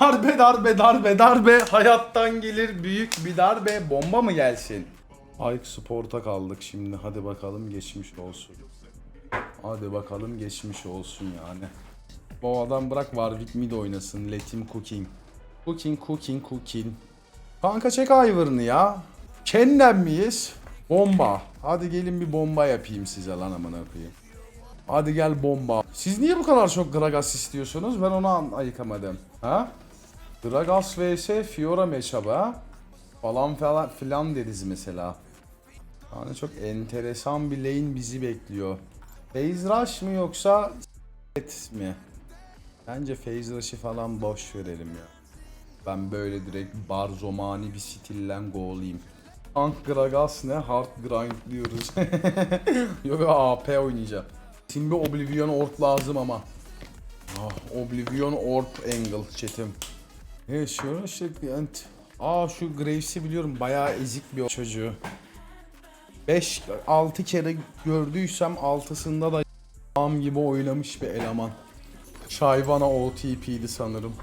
Darbe darbe darbe darbe hayattan gelir büyük bir darbe bomba mı gelsin? Ayk Sport'a kaldık şimdi hadi bakalım geçmiş olsun. Hadi bakalım geçmiş olsun yani. Bu adam bırak Warwick mid oynasın let him cooking. Cooking cooking cooking. Kanka çek Ivor'ını ya. Kennen miyiz? Bomba. Hadi gelin bir bomba yapayım size lan amına koyayım. Hadi gel bomba. Siz niye bu kadar çok Gragas istiyorsunuz? Ben onu ayıkamadım. Ha? Gragas vs Fiora ha? Falan falan filan deriz mesela. Yani çok enteresan bir lane bizi bekliyor. Phase Rush mı yoksa et mi? Bence Phase Rush'ı falan boş verelim ya. Ben böyle direkt barzomani bir stille go'layım. Tank Gragas ne? Hard grind diyoruz. Yok AP oynayacağım. Şimdi Oblivion Orb lazım ama. Ah, Oblivion Orb Angle chatim. Evet şu işte yani, Aa şu Graves'i biliyorum bayağı ezik bir çocuğu. 5 6 kere gördüysem altısında da am gibi oynamış bir eleman. Shyvana OTP'li sanırım.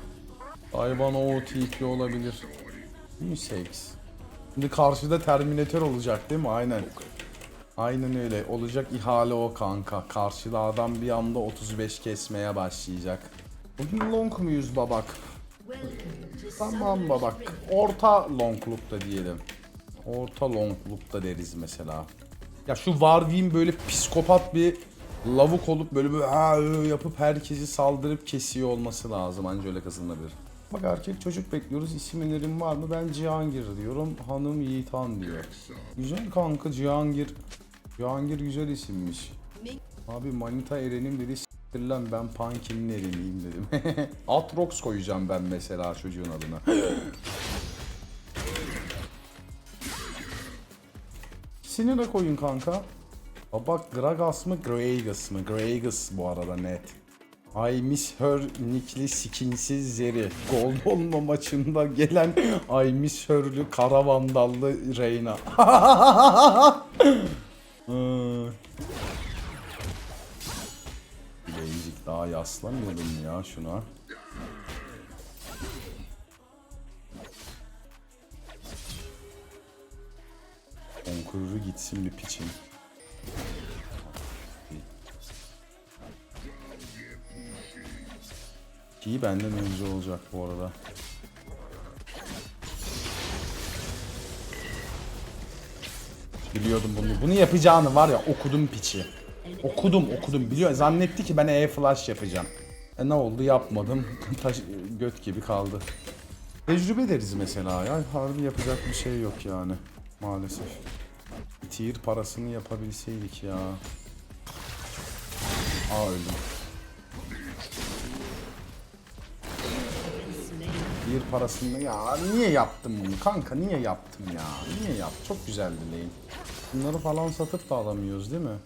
Shyvana OTP olabilir. Unisex. Şimdi karşıda Terminator olacak değil mi? Aynen. Aynen öyle. Olacak ihale o kanka. Karşıda adam bir anda 35 kesmeye başlayacak. Bugün long muyuz babak? Tamam babak. Orta longlukta diyelim. Orta longlukta deriz mesela. Ya şu Warwick'in böyle psikopat bir lavuk olup böyle böyle ö yapıp herkesi saldırıp kesiyor olması lazım anca öyle kazanılabilir. Bak erkek çocuk bekliyoruz isim önerim var mı? Ben Cihangir diyorum. Hanım Yiğitan diyor. Güzel kanka Cihangir. Cihangir güzel isimmiş. Abi Manita Eren'im dedi "S**tir lan ben Punkin'in Eren'iyim dedim. Atrox koyacağım ben mesela çocuğun adına. Seni de koyun kanka. Aa, bak Gragas mı Gragas mı? Gragas bu arada net. I miss her nickli skinsiz Zeri. Gol olma maçında gelen I miss her'lü kara vandallı Reyna. Daha yaslamıyordum ya şuna. Konkururu gitsin bir piçin. İyi benden önce olacak bu arada. Biliyordum bunu. Bunu yapacağını var ya okudum piçi. Okudum okudum biliyor. Zannetti ki ben E-Flash yapacağım. E ne oldu yapmadım. Taş, göt gibi kaldı. Tecrübe ederiz mesela ya. Harbi yapacak bir şey yok yani. Maalesef. Tier parasını yapabilseydik ya. Aa öldüm. Bir parasını ya niye yaptım bunu kanka niye yaptım ya niye yap çok güzeldi lane bunları falan satıp da alamıyoruz değil mi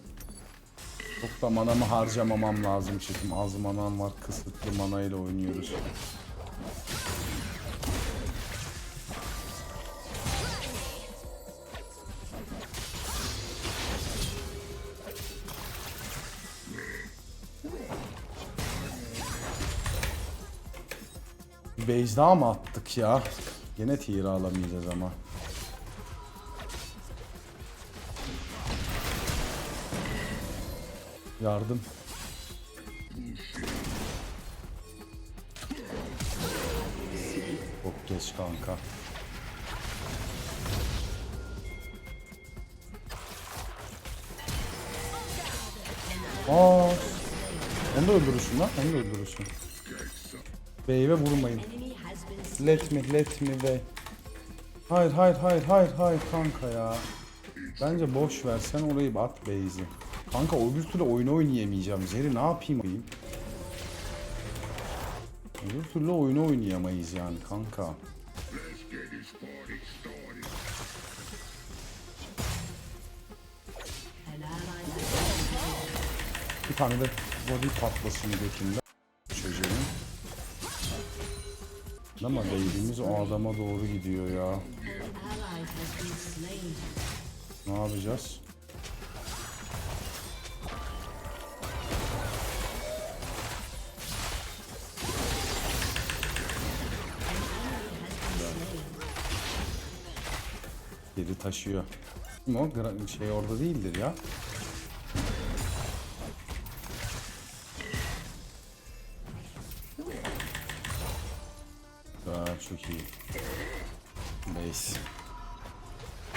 çok da manamı harcamamam lazım çünkü az manam var kısıtlı mana ile oynuyoruz daha mı attık ya? Gene tier alamayacağız ama. Yardım. Çok geç kanka. Aa, onu da öldürürsün lan, onu da öldürürsün. Wave'e vurmayın. Let me, let me be. Hayır, hayır, hayır, hayır, hayır kanka ya. Bence boş ver sen orayı at base'i. Kanka öbür türlü oyunu oynayamayacağım. Zeri ne yapayım? oyayım? Öbür türlü oyunu oynayamayız yani kanka. Bir tane de body patlasın götünde. Çocuğun. Ama değdiğimiz o adama doğru gidiyor ya. Ne yapacağız? Taşıyor. O? Şey orada değildir ya. Aa, çok iyi. Base.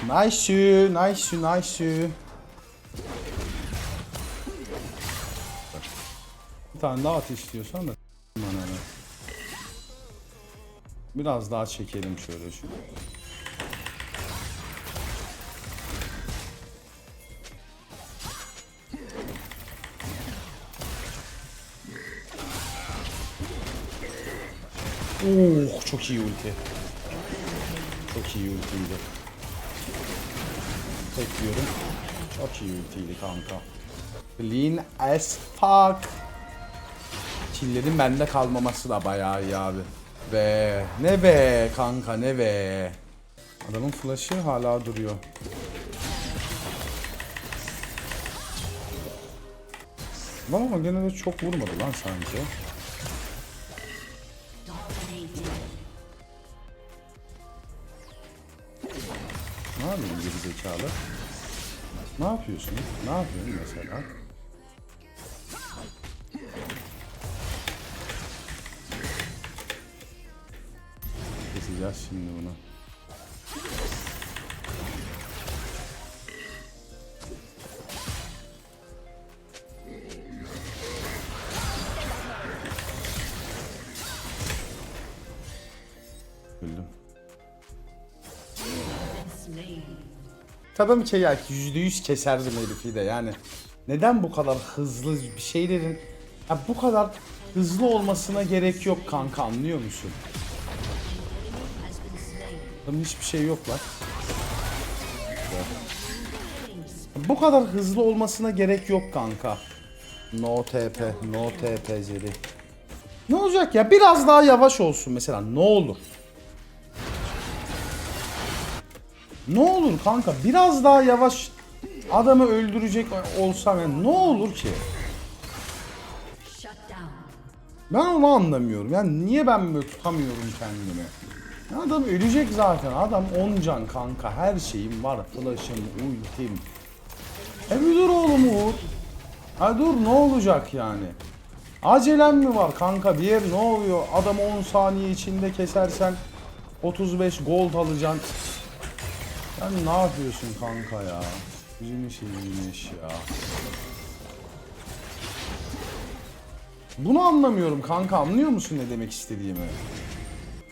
Nice, nice, nice. Bir tane daha at istiyorsan da. Biraz daha çekelim şöyle şu. Oh çok iyi ulti. Çok iyi ultiydi. Bekliyorum. Çok iyi ultiydi kanka. Clean as fuck. Killerin bende kalmaması da bayağı iyi abi. Ve ne be kanka ne be. Adamın flash'ı hala duruyor. Lan ama gene çok vurmadı lan sanki. Ne yapıyorsun geri zekalı? Ne yapıyorsun? Ne yapıyorsun mesela? Keseceğiz şimdi bunu. Öldüm. Tabii ki ya yüzde yüz keserdim herifi de yani. Neden bu kadar hızlı bir şeylerin ya bu kadar hızlı olmasına gerek yok kanka anlıyor musun? Adamın hiçbir şey yok lan. Bu kadar hızlı olmasına gerek yok kanka. No TP, no TP Zeri. Ne olacak ya? Biraz daha yavaş olsun mesela. Ne olur? Ne olur kanka? Biraz daha yavaş adamı öldürecek olsam yani ne olur ki? Ben onu anlamıyorum. Yani niye ben böyle tutamıyorum kendimi? Adam ölecek zaten. Adam 10 can kanka. Her şeyim var. Flash'ım, ultim. E bir dur oğlum Uğur. Ha dur ne olacak yani? Acelem mi var kanka? Bir yer ne oluyor? Adamı 10 saniye içinde kesersen 35 gold alacaksın. Sen ne yapıyorsun kanka ya? Yüzünü şeymiş ya. Bunu anlamıyorum kanka anlıyor musun ne demek istediğimi?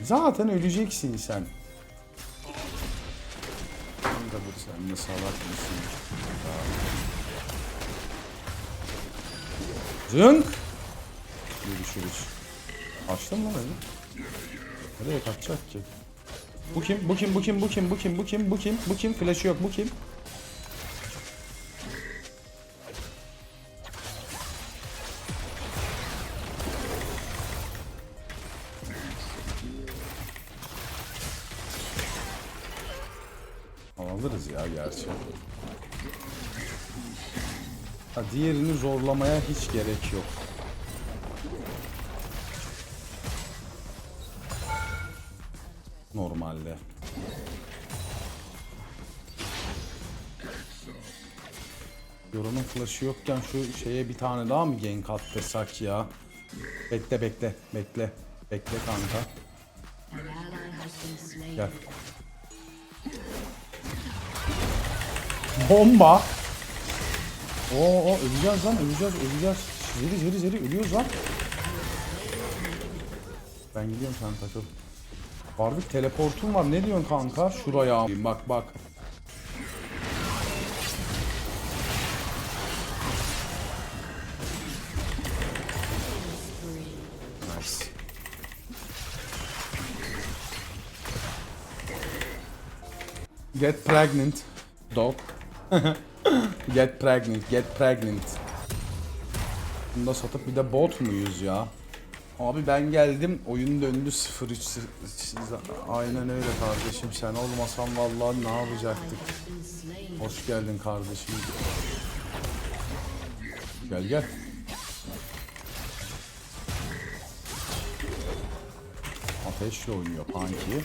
Zaten öleceksin sen. Kanka dur sen de salak mısın? Zınk! Görüşürüz. Açtın mı lan evi? Nereye kaçacak ki? Bu kim? Bu kim? Bu kim? Bu kim? Bu kim? Bu kim? Bu kim? Bu kim? Flash'ı yok. Bu kim? Alırız ya gerçi. Ha, diğerini zorlamaya hiç gerek yok. Flash'ı yokken şu şeye bir tane daha mı gank attırsak ya? Bekle bekle bekle. Bekle kanka. Gel. Bomba. Oo, öleceğiz lan öleceğiz öleceğiz. Zeri zeri zeri ölüyoruz lan. Ben gidiyorum sen takıl. Warwick teleportum var ne diyorsun kanka? Şuraya bak bak. Get pregnant, dog. get pregnant, get pregnant. Bunu da satıp bir de bot muyuz ya? Abi ben geldim, oyun döndü 0-3. Aynen öyle kardeşim. Sen olmasan vallahi ne yapacaktık? Hoş geldin kardeşim. Gel gel. Ateşle oynuyor Punky.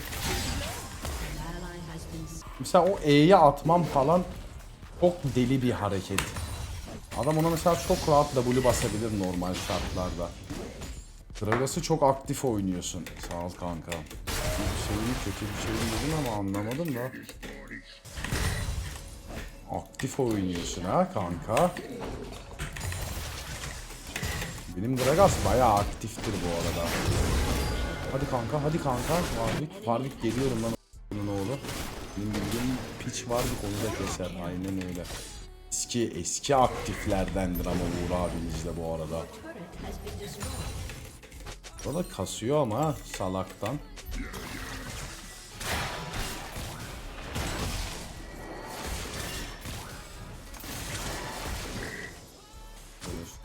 Mesela o E'ye atmam falan çok deli bir hareket. Adam ona mesela çok rahat W basabilir normal şartlarda. Gragas'ı çok aktif oynuyorsun. Sağ ol kanka. Bir şeyini kötü bir şey dedin ama anlamadım da. Aktif oynuyorsun ha kanka. Benim Gragas bayağı aktiftir bu arada. Hadi kanka, hadi kanka. Warwick, Warwick geliyorum lan oğlu. Bildiğim piç Warwick onu da keser. Aynen öyle. Eski, eski aktiflerdendir ama Uğur abimiz de bu arada. O da kasıyor ama salaktan.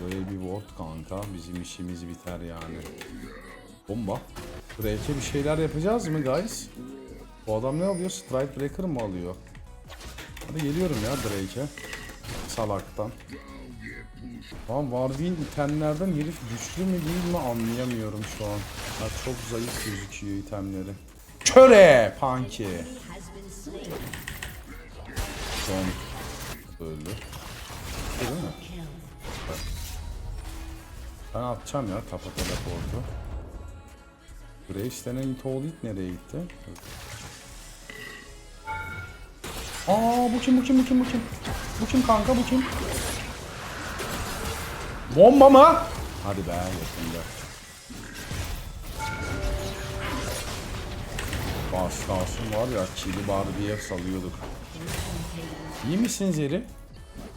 Böyle bir ward kanka bizim işimiz biter yani. Bomba. Drake'e bir şeyler yapacağız mı guys? Bu adam ne alıyor? Strike Breaker mı alıyor? Hadi geliyorum ya Drake'e. Salaktan. Tamam Warwick'in itemlerden herif güçlü mü değil mi anlayamıyorum şu an. Ya çok zayıf gözüküyor itemleri. Slain. Şu an öldü. Değil mi? Ben atacağım ya tapa teleportu. Graves denen Tolit nereye gitti? Aa bu kim bu kim bu kim bu kim? Bu kim kanka bu kim? Bomba mı? Hadi be yakında. Bas kalsın var ya Kili Barbie'ye salıyorduk. İyi misin Zeri?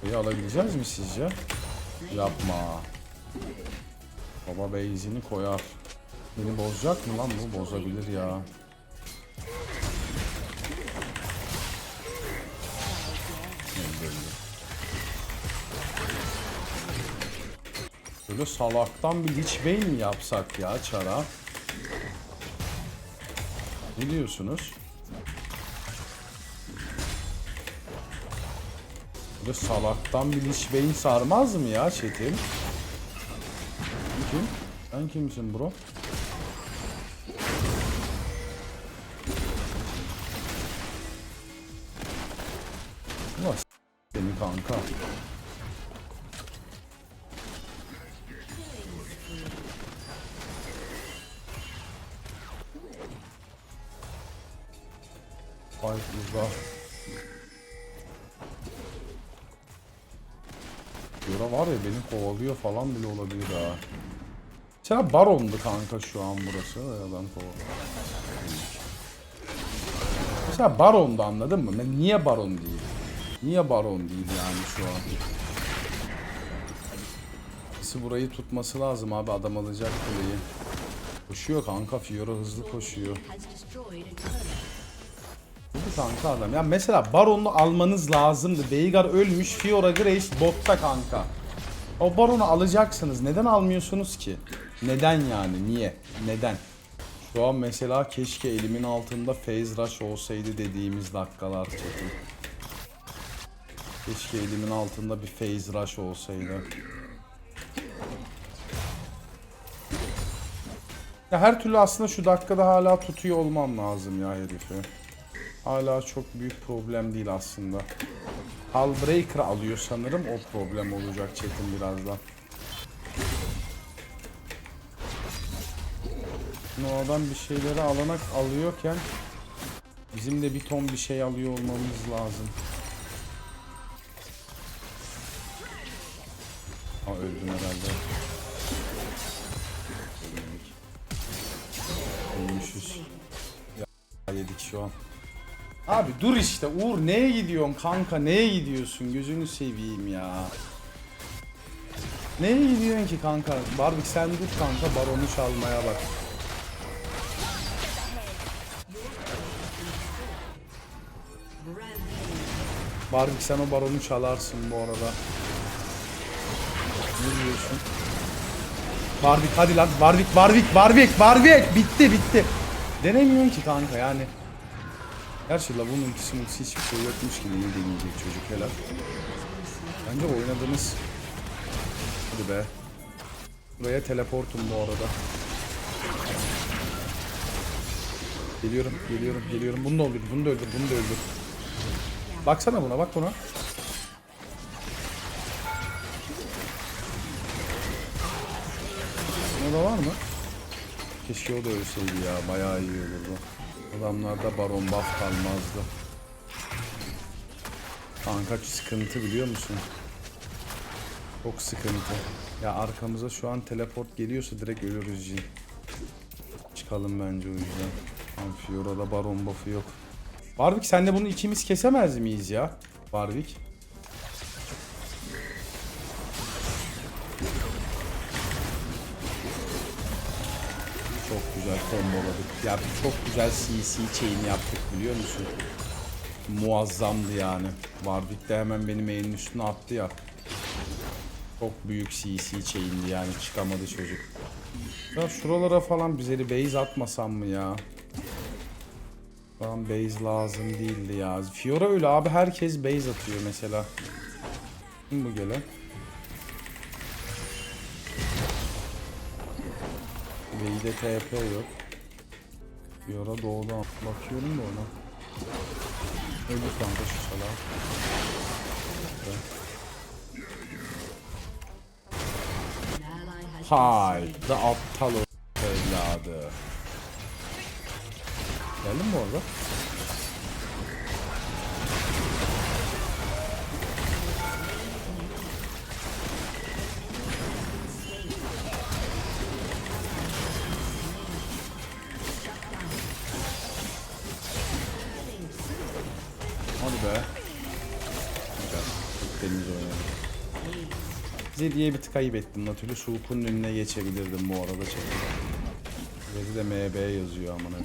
İyi alabileceğiz mi sizce? Yapma. Baba base'ini koyar. Beni bozacak mı lan bu? Bozabilir ya. Böyle salaktan bir Lich Bane mi yapsak ya çara? Ne diyorsunuz? Böyle salaktan bir Lich Bane sarmaz mı ya Çetin? Kim? Sen kimsin bro? Ulan seni kanka. Ay burada. Yora var ya beni kovalıyor falan bile olabilir ha. Mesela barondu kanka şu an burası. Adam kovalıyor. Mesela barondu anladın mı? Ben niye baron değil? Niye baron değil yani şu an? Birisi burayı tutması lazım abi adam alacak burayı. Koşuyor kanka Fiora hızlı koşuyor. Kanka adam. Ya mesela Baron'u almanız lazımdı. Veigar ölmüş, Fiora Grace botta kanka. O Baron'u alacaksınız. Neden almıyorsunuz ki? Neden yani? Niye? Neden? Şu an mesela keşke elimin altında Phase Rush olsaydı dediğimiz dakikalar çekin. Keşke elimin altında bir Phase Rush olsaydı. Ya her türlü aslında şu dakikada hala tutuyor olmam lazım ya herifi. Hala çok büyük problem değil aslında. Hullbreaker alıyor sanırım o problem olacak Çetin birazdan. Adam bir şeyleri alanak alıyorken bizim de bir ton bir şey alıyor olmamız lazım. Ha öldüm herhalde. Ölmüşüz. Ya yedik şu an. Abi dur işte Uğur neye gidiyorsun kanka neye gidiyorsun gözünü seveyim ya. Neye gidiyorsun ki kanka? Barbik sen dur kanka baronu çalmaya bak. Barbik sen o baronu çalarsın bu arada. Ne diyorsun? Barbik hadi lan Barbik Barbik Barbik Barbik bitti bitti. Denemiyorsun ki kanka yani. Gerçi Lavu'nun ultisi multisi hiçbir şey yokmuş gibi iyi deneyecek çocuk helal. Bence oynadığınız... Hadi be. Buraya teleportum bu arada. Geliyorum, geliyorum, geliyorum. Bunu da öldür, bunu da öldür, bunu da öldür. Baksana buna bak buna. Buna da var mı? Keşke o da ölseydi ya. Bayağı iyi olurdu. Adamlarda baron buff kalmazdı. Kanka sıkıntı biliyor musun? Çok sıkıntı. Ya arkamıza şu an teleport geliyorsa direkt ölürüz Jin. Çıkalım bence o yüzden. Lan Fiora'da baron buff'ı yok. Warwick sen de bunu ikimiz kesemez miyiz ya? Warwick. Çok güzel komboladık. Ya çok güzel CC chain yaptık biliyor musun? Muazzamdı yani. Warwick de hemen benim elin üstüne attı ya. Çok büyük CC chain'di yani çıkamadı çocuk. Ya şuralara falan bize bir base atmasam mı ya? Falan base lazım değildi ya. Fiora öyle abi herkes base atıyor mesela. Kim bu gelen? V'de TP yok. Fiora doğdu ama bakıyorum da ona. Öldü kanka şu salak. Hay, da aptal o evladı. Geldin mi orada? Zedi'ye bir tık ayıp ettim. Nautilus Hook'un önüne geçebilirdim bu arada. Zedi de MB yazıyor amına.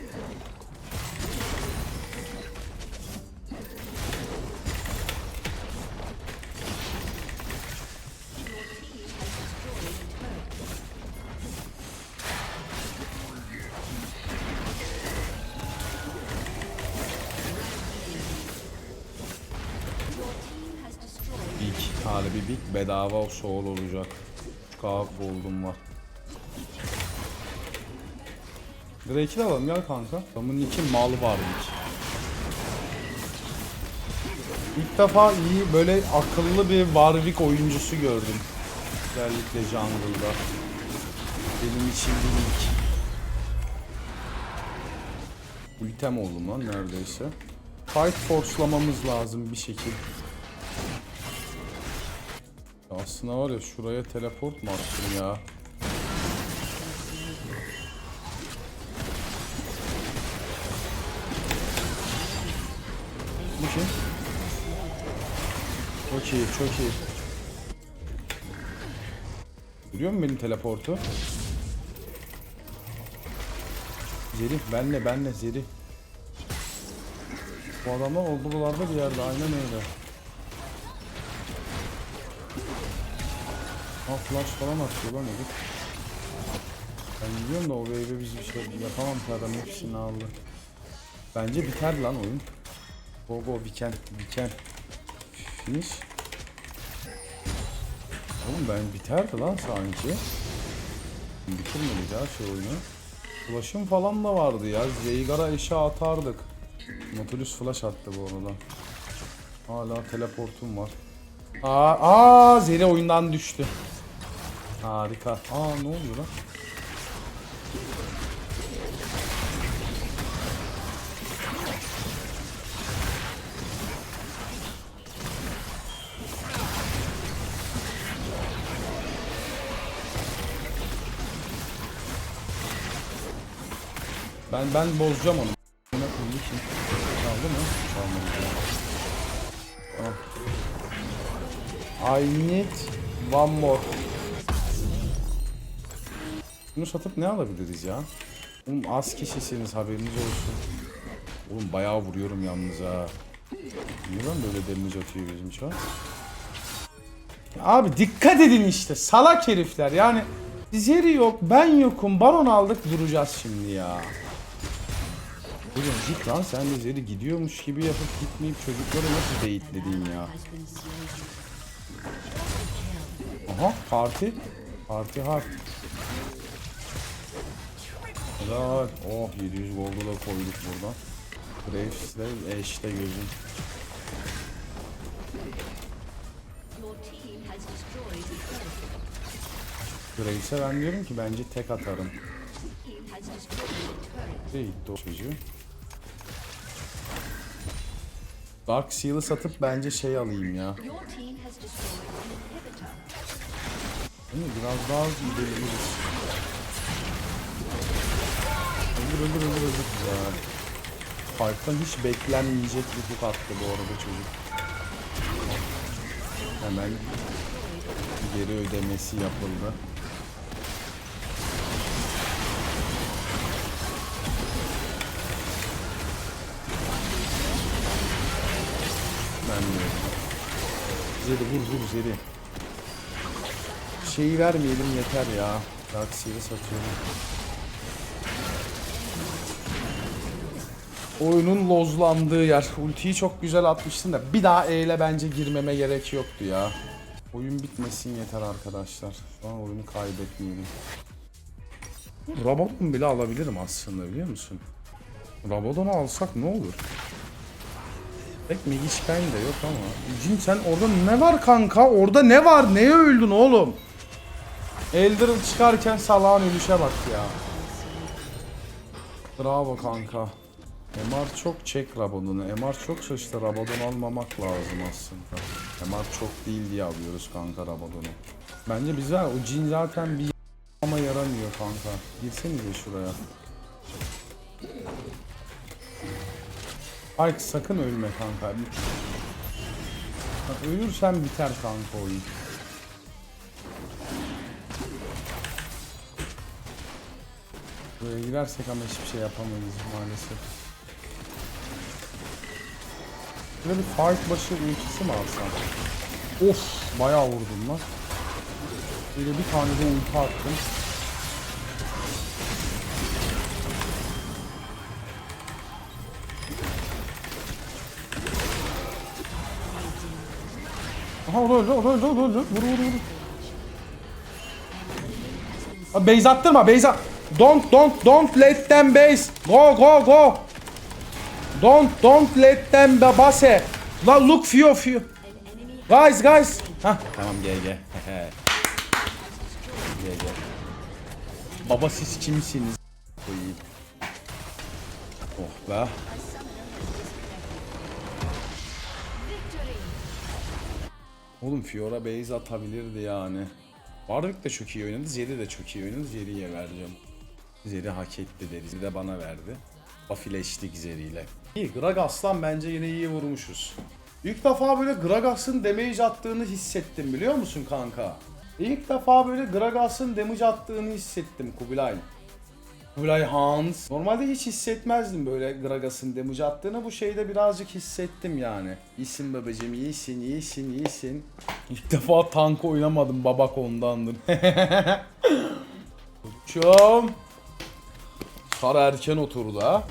Big bedava soul olacak. Kağıt buldum var. Drake'i de alalım gel kanka. Adamın iki mal var hiç. İlk defa iyi böyle akıllı bir Warwick oyuncusu gördüm. Özellikle jungle'da. Benim için bir ilk. Ultem oldum lan neredeyse. Fight force'lamamız lazım bir şekilde. Ya Aslında var ya şuraya teleport mu attım ya? Bu kim? Çok iyi, çok iyi. Görüyor musun benim teleportu? Zeri, benle benle Zeri. Bu adamlar o buralarda bir yerde, aynen öyle. Ha flash falan atıyor lan herif. Ben biliyorum da o wave'e biz bir şey yapamam ki adam hepsini aldı. Bence biter lan oyun. Go go we can. Finish. Oğlum ben biterdi lan sanki. Bitirmedik ya şu oyunu. Flash'ım falan da vardı ya. Zeygara eşe atardık. Nautilus flash attı bu arada. Hala teleportum var. Aa, aa Zeri oyundan düştü. Harika. Aa ne oluyor lan? Ben ben bozacağım onu. Ki? Çaldı mı? Çalmadı. Tamam. I need one more. Bunu satıp ne alabiliriz ya? Oğlum az kişisiniz haberiniz olsun. Oğlum bayağı vuruyorum yalnız ha. Neden böyle damage atıyor bizim çar? Ya Abi dikkat edin işte salak herifler yani Zeri yok ben yokum baron aldık duracağız şimdi ya. Oğlum git lan sen de Zeri gidiyormuş gibi yapıp gitmeyip çocukları nasıl beyitledin ya. Aha parti. Parti hard. Helal. Oh 700 gold'u da koyduk buradan. Graves eşte gözüm. Graves'e ben diyorum ki bence tek atarım. Değil doçucu. Dark Seal'ı satıp bence şey alayım ya. Biraz daha ilerleriz. Öldür öldür öldür öldür. Güzel. Fight'tan hiç beklenmeyecek bir hook attı bu arada çocuk. Hemen geri ödemesi yapıldı. Ben de. Zeri vur vur Zeri. Şeyi vermeyelim yeter ya. Darkseer'i satıyorum. Oyunun lozlandığı yer. Ultiyi çok güzel atmıştın da bir daha E ile bence girmeme gerek yoktu ya. Oyun bitmesin yeter arkadaşlar. Şu an oyunu kaybetmeyelim. Rabadon bile alabilirim aslında biliyor musun? Rabadon'u alsak ne olur? Pek Magishkain de yok ama. Jin sen orada ne var kanka? Orada ne var? Neye öldün oğlum? Elder'ın çıkarken salağın ölüşe bak ya. Bravo kanka. MR çok çek Rabadon'u. MR çok işte Rabadon almamak lazım aslında. MR çok değil diye alıyoruz kanka Rabadon'u. Bence biz var o cin zaten bir ama yaramıyor kanka. Girsenize şuraya. Ay sakın ölme kanka. Bak, ölürsen biter kanka oyun. Buraya girersek ama hiçbir şey yapamayız maalesef. Böyle bir fight başı ultisi mi alsam? Of bayağı vurdum lan. Böyle bir tane de ulti attım. Aha o da öldü, o da öldü, o da öldü. Vur vur vur. Base attırma, base at. Don't, don't, don't let them base. Go, go, go. Don't, don't let them be base. La look few, few. Guys, guys. Hah, tamam gel gel. gel gel. Baba siz kimsiniz? Koyayım. Oh be. Oğlum Fiora base atabilirdi yani. Warwick de çok iyi oynadı, Zeri de çok iyi oynadı. Zeri'ye vereceğim. Zeri hak etti deriz. Zeri de bana verdi. Afileştik Zeri'yle. İyi, Gragas'tan bence yine iyi vurmuşuz. İlk defa böyle Gragas'ın damage attığını hissettim biliyor musun kanka? İlk defa böyle Gragas'ın damage attığını hissettim Kubilay. Kubilay Hans. Normalde hiç hissetmezdim böyle Gragas'ın damage attığını. Bu şeyde birazcık hissettim yani. İyisin babacım, iyisin, iyisin, iyisin. İlk defa tank oynamadım babak ondandır. Çom. Sara Erken oturdu ha.